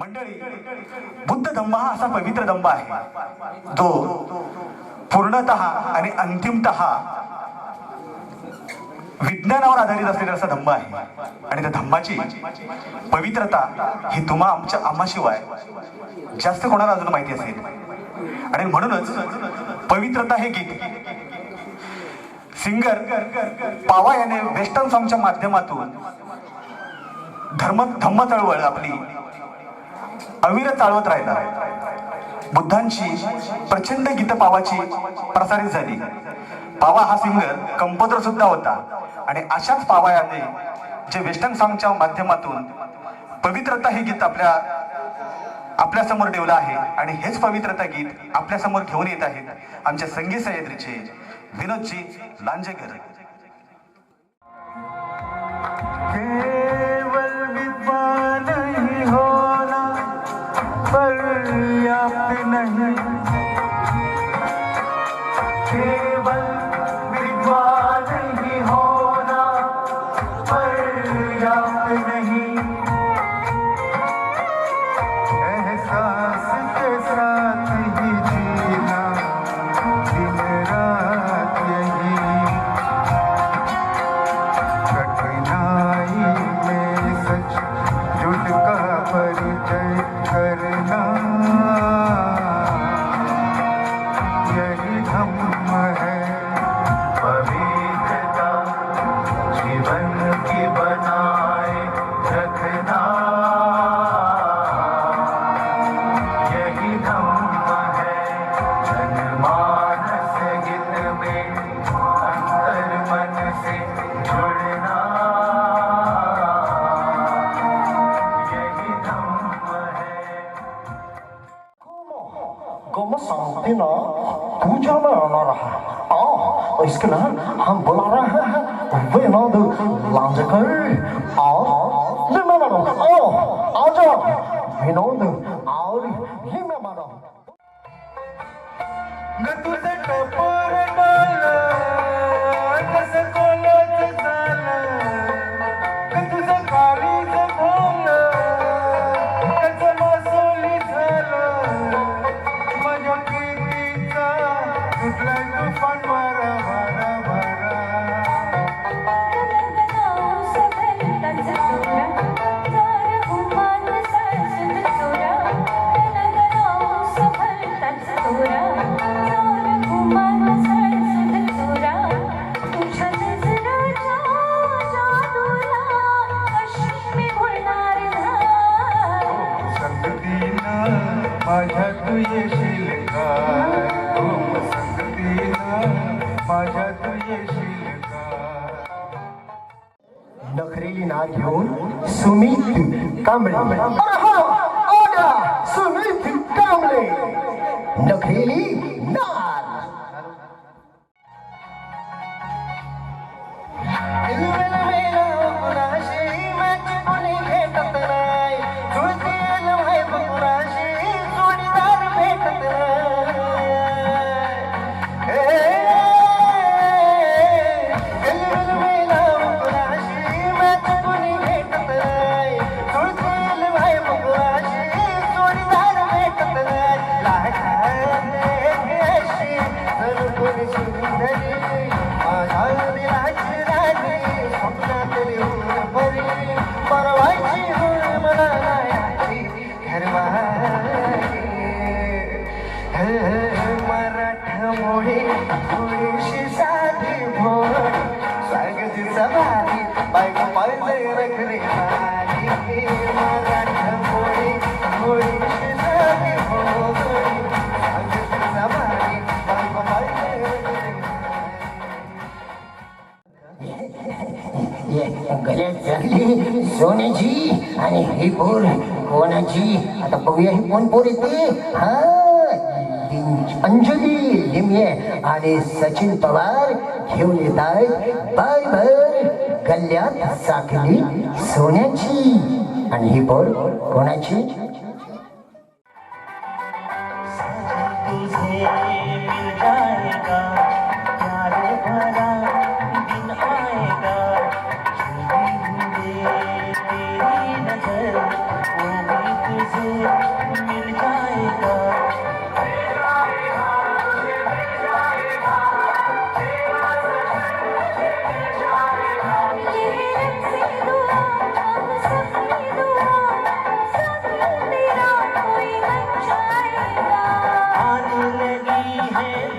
मंडळी बुद्ध धम्म हा असा पवित्र धम्म आहे. तो पूर्णत आणि अंतिमत विज्ञानावर आधारित असलेला असा धम्म आहे. आणि त्या धम्माची पवित्रता ही तुम्हा आमच्या आम्हाशिवाय जास्त कोणाला अजून माहिती असेल? आणि म्हणूनच पवित्रता हे गीत सिंगर पावा याने वेस्टर्न सॉंगच्या माध्यमातून धर्म धम्म चळवळ आपली अविरत चालवत राहिला बुद्धांची प्रचंड गीत पावाची प्रसारित झाली. पावा हा सिंगर कंपोजर सुद्धा होता. आणि अशाच पावा याने जे वेस्टर्न सॉंगच्या माध्यमातून पवित्रता हे गीत आपल्या आपल्यासमोर ठेवलं आहे. आणि हेच पवित्रता गीत आपल्यासमोर घेऊन येत आहेत आमच्या संगीत सह्याद्रीचे विनोदजी लांजेकर. जाना आना रहा आ इसके ना हम बुला रहे हैं विनोद लांजकर और लिम्बा मैडम आओ आ जाओ विनोद और लिम्बा मैडम माझ्या तू येशील नखरेली नार घेऊन सुमित कांबळे. सुमित कांबळे. नखरेली गल्यात सोन्याची आणि ही पोर कोणाची? आता बघूया ही कोण पोर येते हा अंजली लिमये आणि सचिन पवार घेऊन येत आहेत बाय भर गल्ल्यात साखली सोन्याची. आणि ही पोर कोणाची?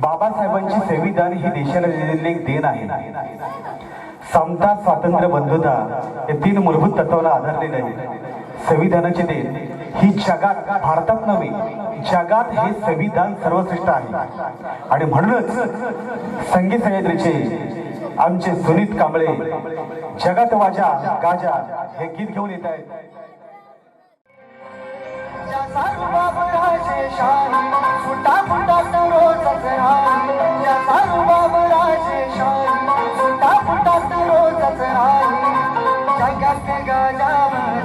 बाबासाहेबांची संविधान ही देशाला दिलेली एक देण आहे. समता स्वातंत्र्य बंधुता या तीन मूलभूत तत्वाला आधारलेले आहे. संविधानाची देण ही जगात भारतात नव्हे जगात हे संविधान सर्वश्रेष्ठ आहे. आणि म्हणूनच संगीत सह्याद्रीचे आमचे सुनीत कांबळे जगात वाजा गाजा हे गीत घेऊन येत आहेत. सारुबाबराजे शाही सुटा फुटात रोजच राही या सारुबाबराजे शाही सुटा फुटात रोजच राही जगात जगात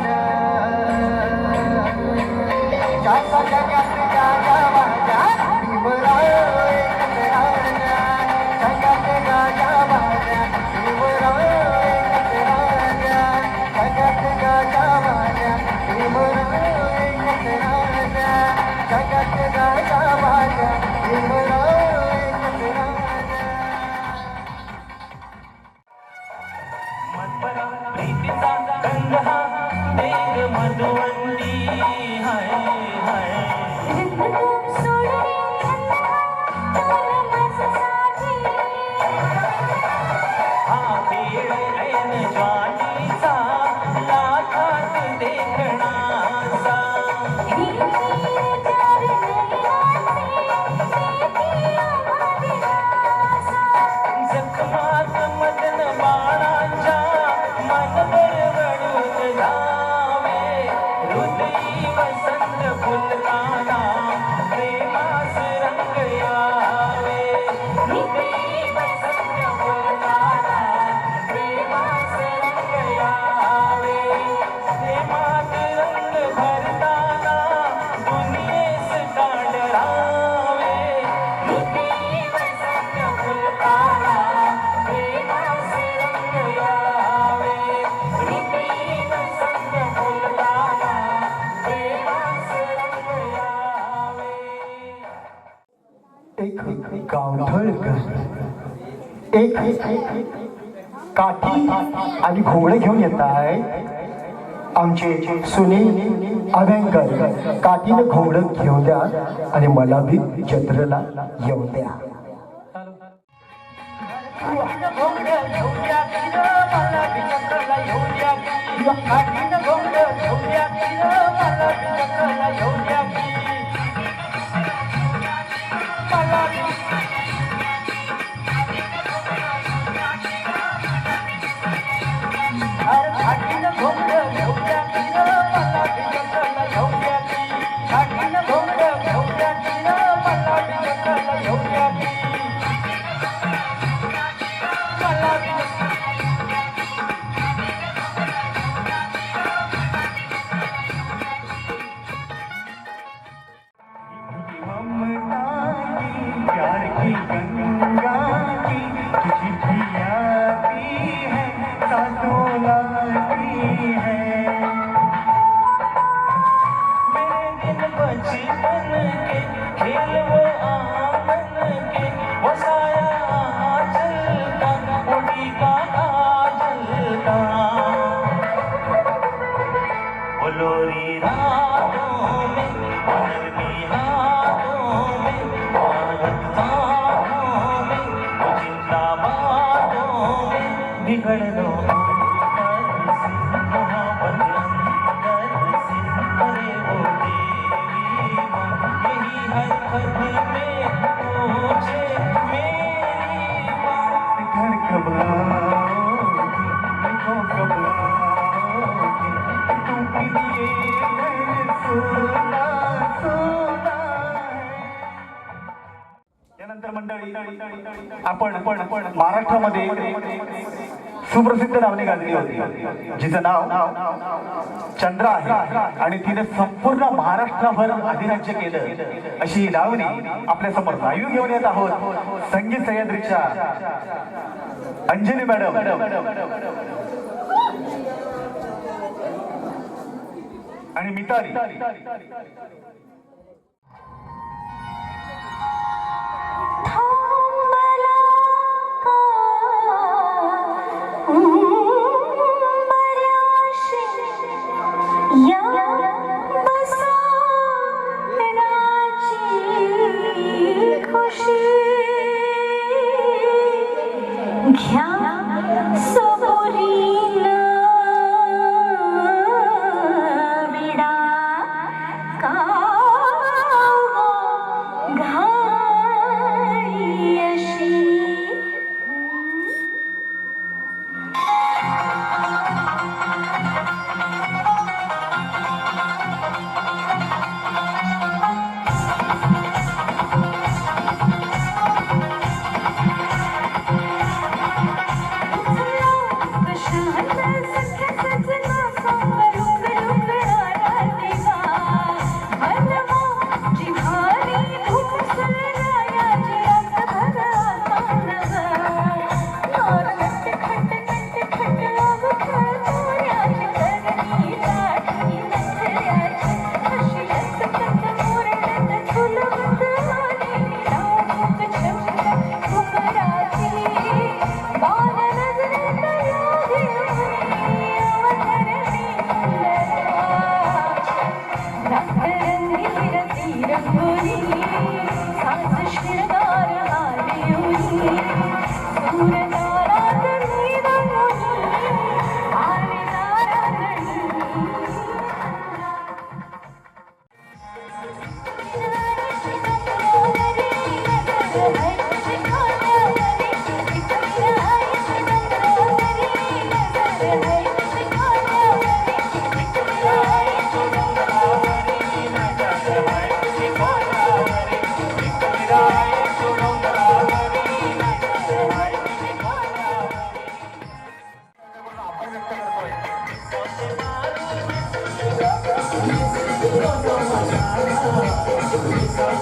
काठी आणि घोडे घेऊन येत आहे आमचे सुनील अभ्यंकर काठीनं घोंगडं घेऊन द्या आणि मला बी जत्रेला येऊन द्या. महाराष्ट्रामध्ये सुप्रसिद्ध नावने गाजली होती. जिचं नाव चंद्र आहे. आणि तिने संपूर्ण महाराष्ट्रभर अधिराज्य केलं. अशी ही लावणी आपल्यासमोर लाईव्ह घेऊन येत आहोत. संगीत सह्याद्रीच्या अंजली मॅडम. आणि मिताली.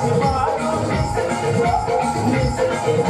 Thank you.